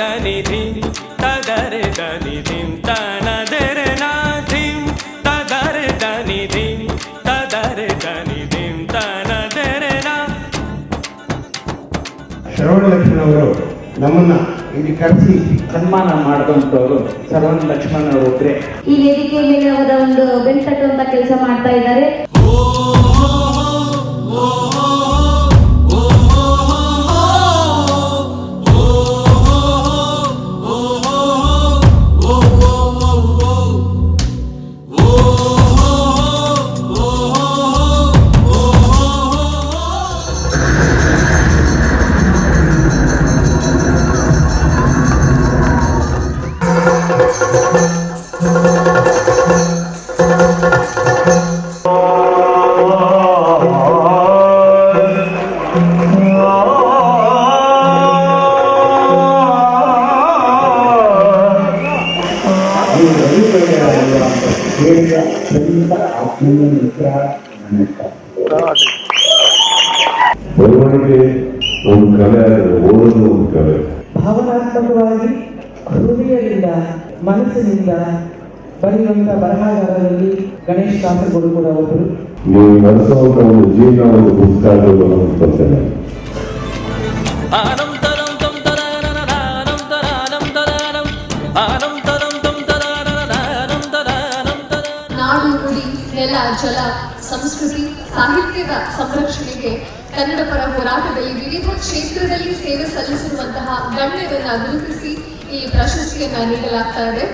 ಧನಿಧಿ ತದರೆ ಧನಿಧಿ ತಣದರೆ ನಾಧಿ ತದರೆ ಧನಿಧಿ ತದರೆ ಧನಿಧಿ ತಣದರೆ ನಾ. ಲಕ್ಷ್ಮಣ ಅವರು ನಮ್ಮನ್ನ ಇಲ್ಲಿ ಕರೆಸಿ ಸನ್ಮಾನ ಮಾಡಿದಂಥವ್ರು ಶ್ರವಣ ಲಕ್ಷ್ಮಣ ಅವರು ಒಬ್ಬರೇ ಈ ವೇದಿಕೆ ಮೇಲೆ ಅವರ ಒಂದು ಬೆಂಕಟ್ಟುವಂತ ಕೆಲಸ ಮಾಡ್ತಾ ಇದ್ದಾರೆ. ಒಬ್ಬನಿಗೆ ಒಂದು ಕಲೆ ಆದರೆ ಓದೋದು ಒಂದು ಕಲೆ ಭಾವನಾತ್ಮಕವಾಗಿ ಹೃದಯದಿಂದ ಮನಸ್ಸಿನಿಂದ ಬರೆಯುವಂಥ ಬರಹಗಾರರಲ್ಲಿ ಗಣೇಶ್ ಕಾಸರಗೋಡು ಕೂಡ ಒಬ್ಬರು. ನೀವು ನಡೆಸುವಂತ ಒಂದು ಜೀವನ ಒಂದು ಪುಸ್ತಕ ಬರ್ತೇನೆ ನಾಡು ನುಡಿ ನೆಲ ಜಲ ಸಂಸ್ಕೃತಿ ಸಾಹಿತ್ಯದ ಸಂರಕ್ಷಣೆಗೆ ಕನ್ನಡ ಪರ ಹೋರಾಟದಲ್ಲಿ ವಿವಿಧ ಕ್ಷೇತ್ರದಲ್ಲಿ ಸೇವೆ ಸಲ್ಲಿಸಿರುವಂತಹ ಗಣ್ಯರನ್ನ ಗುರುತಿಸಿ ಈ ಪ್ರಾಶಸ್ತ್ಯವನ್ನು ನೀಡಲಾಗ್ತಾ ಇದೆ.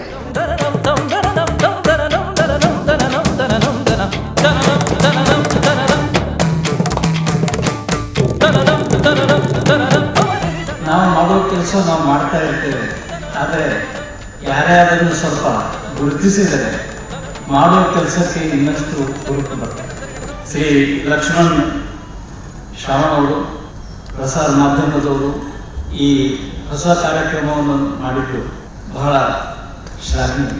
ನಾವು ಮಾಡೋ ಕೆಲಸ ನಾವು ಮಾಡ್ತಾ ಇರ್ತೇವೆ. ಆದರೆ ಯಾರ್ಯಾರನ್ನು ಸ್ವಲ್ಪ ಗುರುತಿಸಿದರೆ ಮಾಡೋ ಕೆಲಸಕ್ಕೆ ಇನ್ನಷ್ಟು ಹುಡುಕು ಬರ್ತದೆ. ಶ್ರೀ ಲಕ್ಷ್ಮಣ್ ಶ್ರಾವಣ ಅವರು ಪ್ರಸಾರ ಮಾಧ್ಯಮದವರು ಈ ಹೊಸ ಕಾರ್ಯಕ್ರಮವನ್ನು ಮಾಡಿದ್ದು ಬಹಳ ಶ್ಲಾಘನೀಯ.